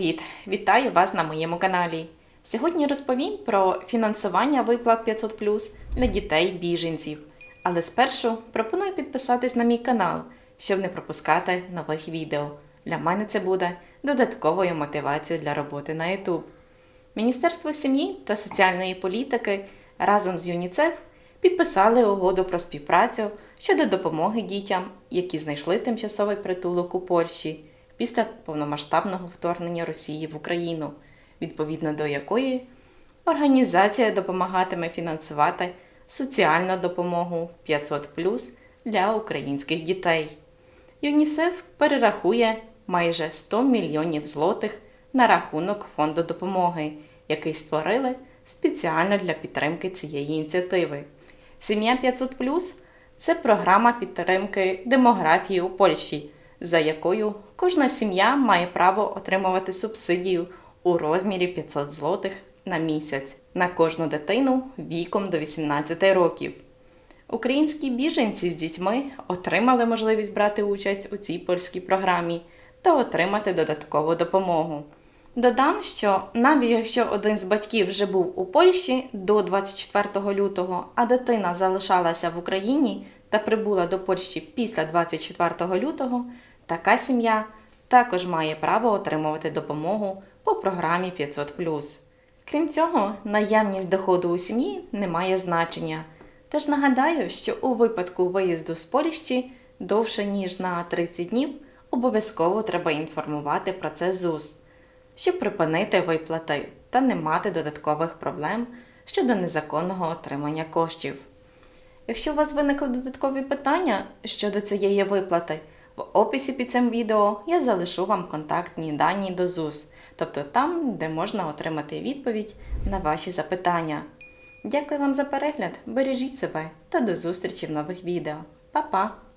Привіт! Вітаю вас на моєму каналі. Сьогодні розповім про фінансування виплат 500 для дітей біженців. Але спершу пропоную підписатись на мій канал, щоб не пропускати нових відео. Для мене це буде додатковою мотивацією для роботи на YouTube. Міністерство сім'ї та соціальної політики разом з ЮНІЦЕФ підписали угоду про співпрацю щодо допомоги дітям, які знайшли тимчасовий притулок у Польщі після повномасштабного вторгнення Росії в Україну, відповідно до якої організація допомагатиме фінансувати соціальну допомогу 500 для українських дітей. ЮНІСЕФ перерахує майже 100 мільйонів злотих на рахунок фонду допомоги, який створили спеціально для підтримки цієї ініціативи. Сім'я 500 це програма підтримки демографії у Польщі, за якою кожна сім'я має право отримувати субсидію у розмірі 500 злотих на місяць на кожну дитину віком до 18 років. Українські біженці з дітьми отримали можливість брати участь у цій польській програмі та отримати додаткову допомогу. Додам, що навіть якщо один з батьків вже був у Польщі до 24 лютого, а дитина залишалася в Україні та прибула до Польщі після 24 лютого, така сім'я також має право отримувати допомогу по програмі 500 Крім цього, наявність доходу у сім'ї не має значення. Теж нагадаю, що у випадку виїзду з Польщі довше ніж на 30 днів обов'язково треба інформувати про це ЗУС, щоб припинити виплати та не мати додаткових проблем щодо незаконного отримання коштів. Якщо у вас виникли додаткові питання щодо цієї виплати, в описі під цим відео я залишу вам контактні дані до ЗУС, тобто там, де можна отримати відповідь на ваші запитання. Дякую вам за перегляд, бережіть себе та до зустрічі в нових відео. Па-па!